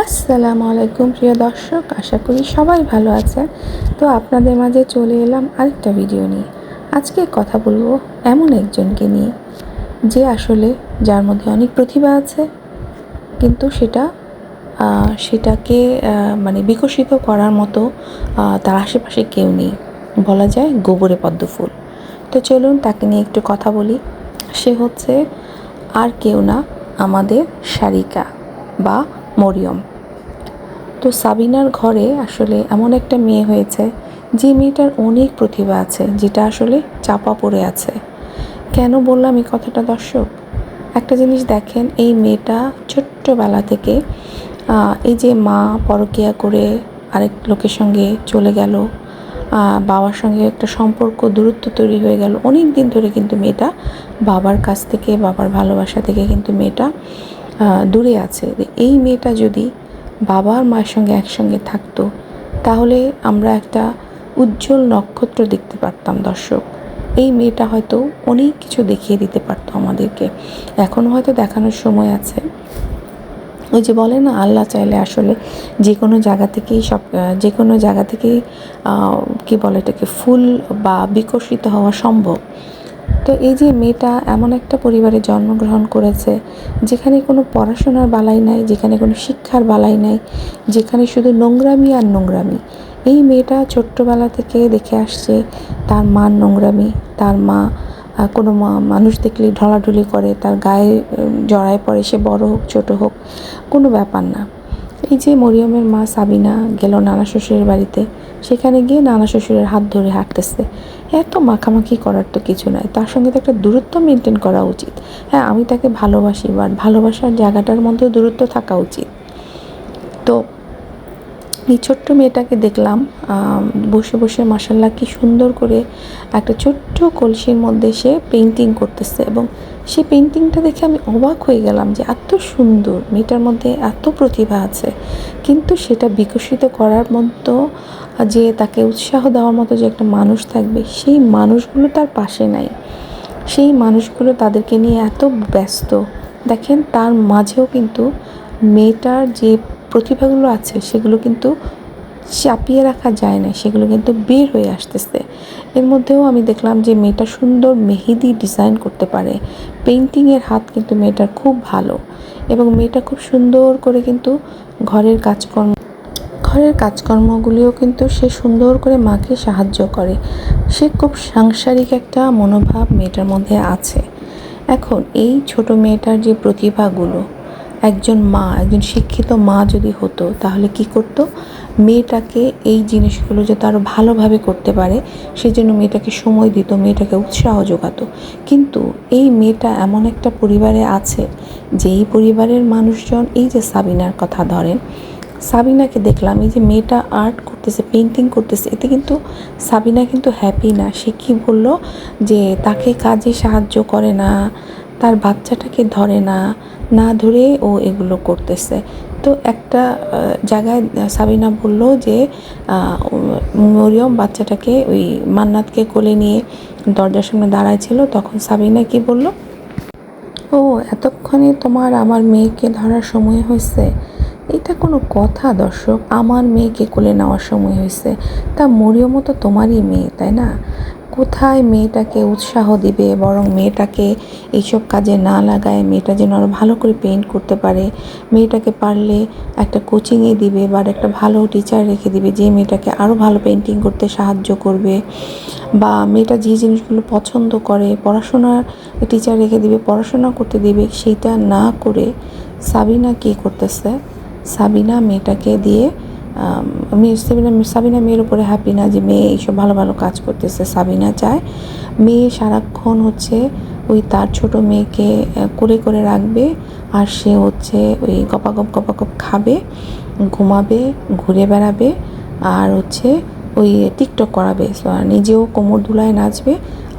আসসালামু আলাইকুম, প্রিয় দর্শক, আশা করি সবাই ভালো আছেন। তো আপনাদের মাঝে চলে এলাম আরেকটা ভিডিও নিয়ে। আজকে কথা বলব এমন একজনকে নিয়ে, যে আসলে যার মধ্যে অনেক প্রতিভা আছে, কিন্তু সেটা সেটাকে মানে বিকশিত করার মতো তার আশেপাশে কেউ নেই। বলা যায় গোবরে পদ্ম ফুল। তো চলুন তাকে নিয়ে একটু কথা বলি। সে হচ্ছে আর কেউ না, আমাদের সারিকা বা মরিয়ম। তো সাবিনার ঘরে আসলে এমন একটা মেয়ে হয়েছে, যে মেয়েটার অনেক প্রতিভা আছে, যেটা আসলে চাপা পড়ে আছে। কেন বললাম এই কথাটা দর্শক? একটা জিনিস দেখেন, এই মেয়েটা ছোট্টবেলা থেকে এই যে মা পরকিয়া করে আরেক লোকের সঙ্গে চলে গেল বাবার সঙ্গে একটা সম্পর্ক, দূরত্ব তৈরি হয়ে গেল, অনেক দিন ধরে কিন্তু মেয়েটা বাবার কাছ থেকে, বাবার ভালোবাসা থেকে কিন্তু মেয়েটা দূরে আছে। এই মেয়েটা যদি বাবা আর মায়ের সঙ্গে একসঙ্গে থাকতো, তাহলে আমরা একটা উজ্জ্বল নক্ষত্র দেখতে পারতাম দর্শক। এই মেয়েটা হয়তো অনেক কিছু দেখিয়ে দিতে পারতো আমাদেরকে। এখনও হয়তো দেখানোর সময় আছে। ওই যে বলে না, আল্লাহ চাইলে আসলে যে কোনো জায়গা থেকেই সব যে কোনো জায়গা থেকেই কি বলে এটাকে, ফুল বা বিকশিত হওয়া সম্ভব। তো এই যে মেয়েটা এমন একটা পরিবারে জন্মগ্রহণ করেছে, যেখানে কোনো পড়াশোনার বালাই নাই, যেখানে কোনো শিক্ষার বালাই নাই, যেখানে শুধু নোংরামি আর নোংরামি। এই মেয়েটা ছোট্টবেলা থেকে দেখে আসছে তার মার নোংরামি, তার মা কোনো মানুষ দেখলে ঢলাঢলি করে, তার গায়ে জড়ায় পড়ে, সে বড় হোক, ছোট হোক, কোনো ব্যাপার না। এই যে মরিয়মের মা সাবিনা গেল নানা শ্বশুরের বাড়িতে, সেখানে গিয়ে নানা শ্বশুরের হাত ধরে হাঁটতেছে। এত মাখামাখি করার তো কিছু নাই, তার সঙ্গে তো একটা দূরত্ব মেনটেন করা উচিত। হ্যাঁ আমি তাকে ভালোবাসি বাট ভালোবাসার জায়গাটার মধ্যে দূরত্ব থাকা উচিত। তো এই ছোট্ট মেয়েটাকে দেখলাম বসে বসে মাসাল্লাহ কি সুন্দর করে একটা ছোট্ট কলসির মধ্যে সে পেন্টিং করতেছে এবং সেই পেন্টিংটা দেখে আমি অবাক হয়ে গেলাম যে এত সুন্দর, মেয়েটার মধ্যে এত প্রতিভা আছে। কিন্তু সেটা বিকশিত করার মতো, যে তাকে উৎসাহ দেওয়ার মতো যে একটা মানুষ থাকবে, সেই মানুষগুলো তার পাশে নাই। সেই মানুষগুলো তাদেরকে নিয়ে এত ব্যস্ত। দেখেন তার মাঝেও কিন্তু মেয়েটার যে প্রতিভাগুলো আছে, সেগুলো কিন্তু চাপিয়ে রাখা যায় না সেগুলো কিন্তু বের হয়ে আসতেছে। এর মধ্যেও আমি দেখলাম যে মেয়েটা সুন্দর মেহেদি ডিজাইন করতে পারে। পেন্টিংয়ের হাত কিন্তু মেয়েটার খুব ভালো এবং মেয়েটা খুব সুন্দর করে কিন্তু ঘরের কাজকর্ম, ঘরের কাজকর্মগুলিও কিন্তু সে সুন্দর করে মাকে সাহায্য করে। সে খুব সাংসারিক একটা মনোভাব মেয়েটার মধ্যে আছে। এখন এই ছোট মেয়েটার যে প্রতিভাগুলো একজন মা, একজন শিক্ষিত মা যদি হতো, তাহলে কি করত? মেয়েটাকে এই জিনিসগুলো যাতে আরও ভালোভাবে করতে পারে, সেজন্য মেয়েটাকে সময় দিত, মেয়েটাকে উৎসাহ যোগাতো। কিন্তু এই মেয়েটা এমন একটা পরিবারে আছে যে এই পরিবারের মানুষজন, এই যে সাবিনার কথা ধরেন, সাবিনাকে দেখলাম, এই যে মেয়েটা আর্ট করতেছে পেন্টিং করতেছে, এতে কিন্তু সাবিনা কিন্তু হ্যাপি না। সে কি বলল? যে তাকে কাজে সাহায্য করে না তার বাচ্চাটাকে ধরে না না ধরে ও এগুলো করতেছে। তো একটা জায়গায় সাবিনা বলল যে মরিয়ম বাচ্চাটাকে ওই মান্নাতকে কোলে নিয়ে দরজার সামনে দাঁড়ায় ছিল। তখন সাবিনা কি বলল? ও, এতক্ষণে তোমার আমার মেয়েকে ধরার সময় হয়েছে। এটা কোনো কথা দর্শক। আমার মেয়েকে কোলে নেওয়ার সময় হয়েছে। তা মরিয়মও তো তোমারই মেয়ে, তাই না? কোথায় মেয়েটাকে উৎসাহ দিবে বরং মেয়েটাকে এইসব কাজে না লাগায় মেয়েটা যেন আরও ভালো করে পেইন্ট করতে পারে? মেয়েটাকে পারলে একটা কোচিংয়ে দিবে বা একটা ভালো টিচার রেখে দিবে যে মেয়েটাকে আরও ভালো পেন্টিং করতে সাহায্য করবে? বা মেয়েটা যে জিনিসগুলো পছন্দ করে, পড়াশোনার টিচার রেখে দিবে, পড়াশোনা করতে দিবে, সেইটা না করে সাবিনা কী করতেছে? সাবিনা মেয়েটাকে দিয়ে সাবিনা সাবিনা মেয়ের উপরে হ্যাপি না যে মেয়ে এইসব ভালো ভালো কাজ করতেছে, সাবিনা চায়। মেয়ে সারাক্ষণ হচ্ছে ওই তার ছোট মেয়েকে করে করে রাখবে আর সে হচ্ছে ওই গপাগপ গপাগপ খাবে, ঘুমাবে, ঘুরে বেড়াবে আর হচ্ছে ওই টিকটক করাবে। নিজেও কোমর ধুলায় নাচবে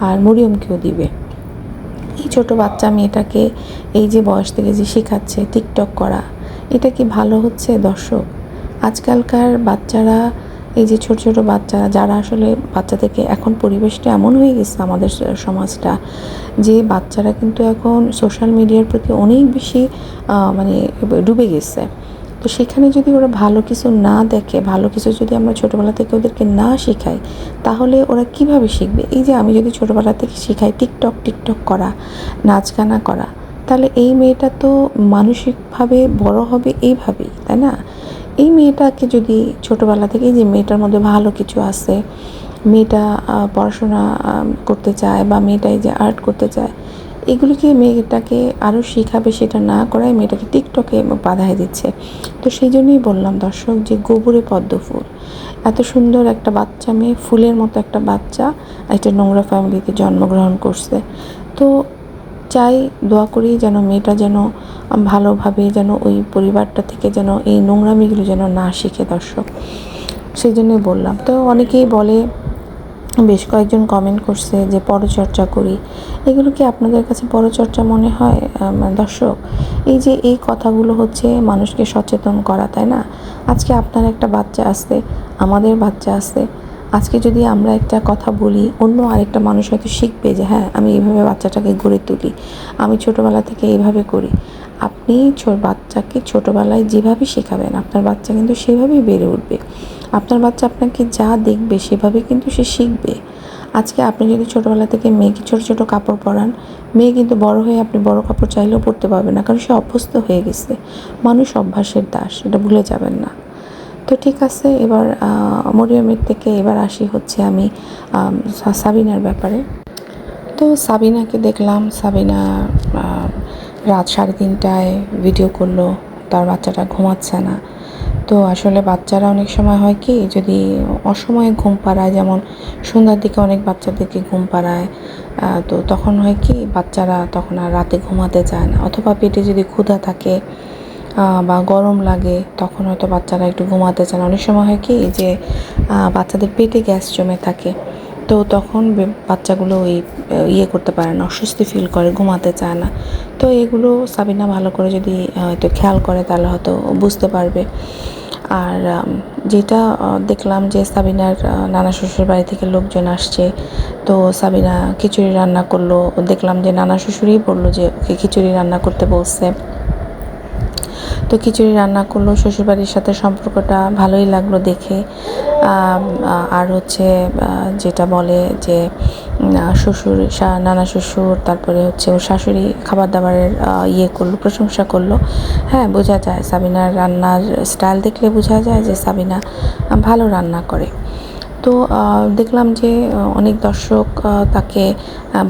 আর মরিয়মকেও দিবে। এই ছোট বাচ্চা মেয়েটাকে এই যে বয়স থেকে যে শেখাচ্ছে টিকটক করা, এটা কি ভালো হচ্ছে দর্শক? আজকালকার বাচ্চারা, এই যে ছোট ছোট বাচ্চারা যারা আসলে বাচ্চা থেকে এখন পরিবেশটা এমন হয়ে গেছে আমাদের সমাজটা যে বাচ্চারা কিন্তু এখন সোশ্যাল মিডিয়ার প্রতি অনেক বেশি মানে ডুবে গেছে। তো সেখানে যদি ওরা ভালো কিছু না দেখে, ভালো কিছু যদি আমরা ছোটোবেলা থেকে ওদেরকে না শেখাই, তাহলে ওরা কীভাবে শিখবে? এই যে আমি যদি ছোটোবেলা থেকে শেখাই টিকটক টিকটক করা, নাচ গানা করা, তাহলে এই মেয়েটা তো মানসিকভাবে বড় হবে এইভাবেই, তাই না? এই মেয়েটাকে যদি ছোটোবেলা থেকে যে মেয়েটার মধ্যে ভালো কিছু আছে, মেয়েটা পড়াশোনা করতে চায় বা মেয়েটা এই যে আর্ট করতে চায় এগুলিকে মেয়েটাকে আরও শেখাবে সেটা না করায় মেয়েটাকে টিকটকে বাধায় দিচ্ছে? তো সেই জন্যই বললাম দর্শক যে গোবরে পদ্ম ফুল। এত সুন্দর একটা বাচ্চা মেয়ে, ফুলের মতো একটা বাচ্চা, একটা নোংরা ফ্যামিলিতে জন্মগ্রহণ করছে। তো চাই, দোয়া করি যেন মেয়েটা যেন ভালোভাবে যেন ওই পরিবারটা থেকে যেন এই নোংরামিগুলো যেন না শিখে দর্শক। সেই জন্যই বললাম। তো অনেকেই বলে, বেশ কয়েকজন কমেন্ট করছে যে পরচর্চা করি। এগুলো কি আপনাদের কাছে পরচর্চা মনে হয়? দর্শক, এই যে এই কথাগুলো হচ্ছে মানুষকে সচেতন করা, তাই না? আজকে আপনার একটা বাচ্চা আছে, আমাদের বাচ্চা আছে আজকে যদি আমরা একটা কথা বলি, অন্য আরেকটা মানুষ হয়তো শিখবে যে হ্যাঁ আমি এইভাবে বাচ্চাটাকে গড়ে তুলি। আমি ছোটোবেলা থেকে এইভাবে করি। আপনি বাচ্চাকে ছোটোবেলায় যেভাবে শেখাবেন, আপনার বাচ্চা কিন্তু সেভাবেই বেড়ে উঠবে। আপনার বাচ্চা আপনাকে যা দেখবে, সেভাবে কিন্তু সে শিখবে। আজকে আপনি যদি ছোটোবেলা থেকে মেয়েকে ছোটো ছোটো কাপড় পরান, মেয়ে কিন্তু বড় হয়ে আপনি বড় কাপড় চাইলেও পরতে পারবে না, কারণ সে অভ্যস্ত হয়ে গেছে। মানুষ অভ্যাসের দাস, এটা ভুলে যাবেন না। তো ঠিক আছে, এবার মরিয়মের থেকে এবার আসি হচ্ছে আমি সাবিনার ব্যাপারে। তো সাবিনাকে দেখলাম, সাবিনা রাত সাড়ে তিনটায় ভিডিও করল, তার বাচ্চাটা ঘুমাচ্ছে না। তো আসলে বাচ্চারা অনেক সময় হয় কি, যদি অসময়ে ঘুম পাড়ায়, যেমন সন্ধ্যার দিকে অনেক বাচ্চাদেরকে ঘুম পাড়ায় তো তখন হয় কি, বাচ্চারা তখন আর রাতে ঘুমাতে চায় না। অথবা পেটে যদি ক্ষুধা থাকে বা গরম লাগে, তখন হয়তো বাচ্চারা একটু ঘুমাতে চায় না। অনেক সময় হয় কি, যে বাচ্চাদের পেটে গ্যাস জমে থাকে, তো তখন বাচ্চাগুলো ওই ইয়ে করতে পারে না, অস্বস্তি ফিল করে, ঘুমাতে চায় না। তো এগুলো সাবিনা ভালো করে যদি হয়তো খেয়াল করে, তাহলে হয়তো বুঝতে পারবে। আর যেটা দেখলাম যে, সাবিনার নানা শ্বশুর বাড়ি থেকে লোকজন আসছে, তো সাবিনা খিচুড়ি রান্না করল। দেখলাম যে, নানা শ্বশুরই বলল যে, ওকে খিচুড়ি রান্না করতে বলছে। তো খিচুড়ি রান্না করল, শ্বশুরবাড়ির সাথে সম্পর্কটা ভালোই লাগল দেখে। আর হচ্ছে যেটা বলে যে শ্বশুর নানা শ্বশুর, তারপরে হচ্ছে ও শাশুড়ি খাবার দাবারের ইয়ে করল, প্রশংসা করল। হ্যাঁ বোঝা যায়, সাবিনার রান্নার স্টাইল দেখলে বোঝা যায় যে সাবিনা ভালো রান্না করে। তো দেখলাম যে অনেক দর্শক তাকে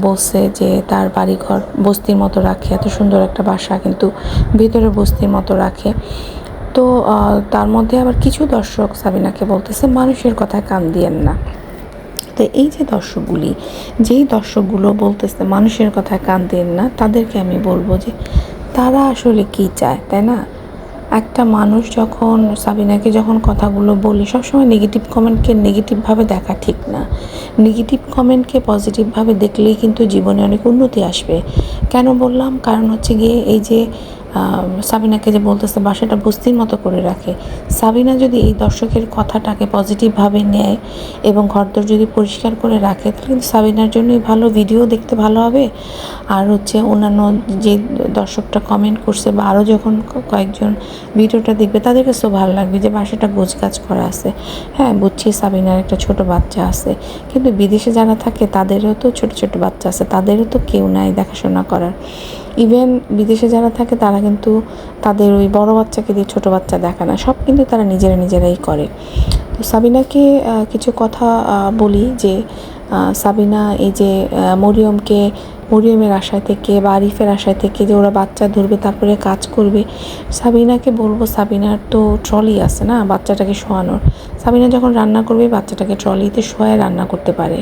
বলছে যে তার বাড়িঘর বস্তির মতো রাখে, এত সুন্দর একটা বাসা কিন্তু ভিতরে বস্তির মতো রাখে। তো তার মধ্যে আবার কিছু দর্শক সাবিনাকে বলতেছে, মানুষের কথায় কান দিয়েন না। তো এই যে দর্শকগুলি, যেই দর্শকগুলো বলতেছে, মানুষের কথায় কান দেন না, তাদেরকে আমি বলব যে, তারা আসলে কি চায়, তাই না? একটা মানুষ যখন, সাবিনাকে যখন কথাগুলো বলি, সবসময় নেগেটিভ কমেন্টকে নেগেটিভভাবে দেখা ঠিক না। নেগেটিভ কমেন্টকে পজিটিভভাবে দেখলেই কিন্তু জীবনে অনেক উন্নতি আসবে। কেন বললাম? কারণ হচ্ছে গিয়ে এই যে সাবিনাকে যে বলতেছে বাসাটা বস্তির মতো করে রাখে। সাবিনা যদি এই দর্শকের কথাটাকে পজিটিভভাবে নেয় এবং ঘরদোর যদি পরিষ্কার করে রাখে, তাহলে কিন্তু সাবিনার জন্যই ভালো ভিডিও দেখতে ভালো হবে। আর হচ্ছে অন্যান্য যে দর্শকটা কমেন্ট করছে, বা আরও যখন কয়েকজন ভিডিওটা দেখবে তাদের কাছেও ভালো লাগবে যে বাসাটা গোছগাছ করা আছে। হ্যাঁ বুঝছি সাবিনার একটা ছোট বাচ্চা আছে, কিন্তু বিদেশে যারা থাকে, তাদেরও তো ছোট ছোট বাচ্চা আছে, তাদেরও তো কেউ নাই দেখাশোনা করার। ইভেন বিদেশে যারা থাকে, তারা কিন্তু তাদের ওই বড় বাচ্চাকে দিয়ে ছোট বাচ্চা দেখা না। সব কিন্তু তারা নিজেরা নিজেরাই করে। তো সাবিনাকে কিছু কথা বলি যে সাবিনা এই যে মরিয়মকে, মরিয়মের আশায় থেকে বা আরিফের আশায় থেকে যে ওরা বাচ্চা ধরবে, তারপরে কাজ করবে, সাবিনাকে বলব সাবিনার তো ট্রলি আছে না, বাচ্চাটাকে শোয়ানোর। সাবিনা যখন রান্না করবে, বাচ্চাটাকে ট্রলিতে শোয়ায় রান্না করতে পারে।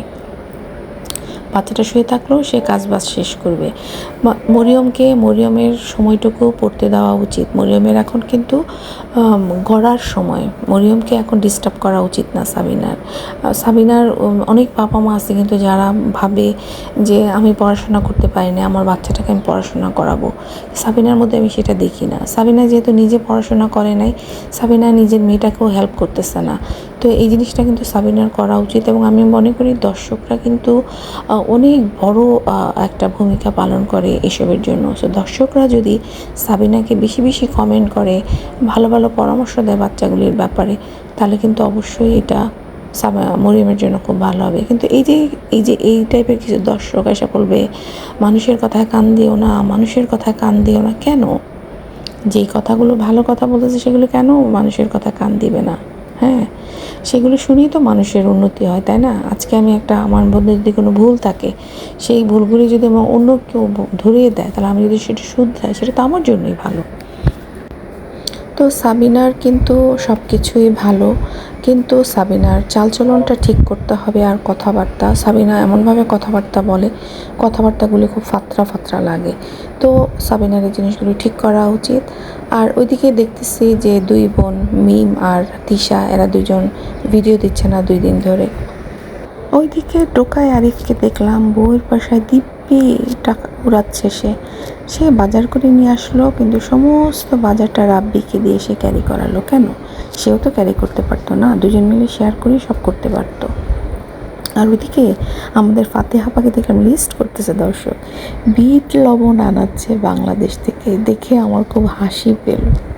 বাচ্চাটা শুয়ে থাকলেও সে কাজ বাজ শেষ করবে। মরিয়মকে, মরিয়মের সময়টুকু পড়তে দেওয়া উচিত। মরিয়মের এখন কিন্তু গড়ার সময়। মরিয়মকে এখন ডিস্টার্ব করা উচিত না সাবিনার। সাবিনার অনেক বাবা মা আছে কিন্তু যারা ভাবে যে আমি পড়াশোনা করতে পারি না আমার বাচ্চাটাকে আমি পড়াশোনা করাবো। সাবিনার মধ্যে আমি সেটা দেখি না। সাবিনা যেহেতু নিজে পড়াশোনা করে নাই, সাবিনা নিজের মেয়েটাকেও হেল্প করতেছে না। তো এই জিনিসটা কিন্তু সাবিনার করা উচিত এবং আমি মনে করি দর্শকরা কিন্তু অনেক বড় একটা ভূমিকা পালন করে এসবের জন্য। সো দর্শকরা যদি সাবিনাকে বেশি বেশি কমেন্ট করে, ভালো ভালো পরামর্শ দেয় বাচ্চাগুলির ব্যাপারে, তাহলে কিন্তু অবশ্যই এটা মরিয়মের জন্য খুব ভালো হবে। কিন্তু এই যে এই যে, এই টাইপের কিছু দর্শক এসে বলবে, মানুষের কথায় কান দিও না, মানুষের কথায় কান দিও না কেন? যেই কথাগুলো ভালো কথা বলতেছে সেগুলো কেন মানুষের কথা কান দিবে না? হ্যাঁ? সেগুলো শুনেই তো মানুষের উন্নতি হয়, তাই না? আজকে আমি একটা, আমার মধ্যে যদি কোনো ভুল থাকে, সেই ভুলগুলি যদি আমার অন্য কেউ ধরিয়ে দেয়, তাহলে আমি যদি সেটা শুধরাই সেটা তো আমার জন্যই ভালো। তো সাবিনার কিন্তু সব কিছুই ভালো, কিন্তু সাবিনার চালচলনটা ঠিক করতে হবে আর কথাবার্তা, সাবিনা এমনভাবে কথাবার্তা বলে, কথাবার্তাগুলি খুব ফাত্রা ফাত্রা লাগে। তো সাবিনার এই জিনিসগুলো ঠিক করা উচিত। আর ওইদিকে দেখতেছি যে দুই বোন মিম আর তিশা, এরা দুজন ভিডিও দিচ্ছে না দুই দিন ধরে। ওইদিকে টোকায় আরিফকে দেখলাম বউয়ের বাসায় দিব্যি টাকা উড়াচ্ছে সে। সে বাজার করে নিয়ে আসলো, কিন্তু সমস্ত বাজারটা রাব্বিকে দিয়ে সে ক্যারি করালো। কেন? সেও তো ক্যারি করতে পারতো না। দুজন মিলে শেয়ার করে সব করতে পারতো। আর ওইদিকে আমাদের ফাতেহাপাকে দেখলাম লিস্ট করতেছে, দর্শক। বিট লবণ আনাচ্ছে বাংলাদেশ থেকে। দেখে আমার খুব হাসি পেল।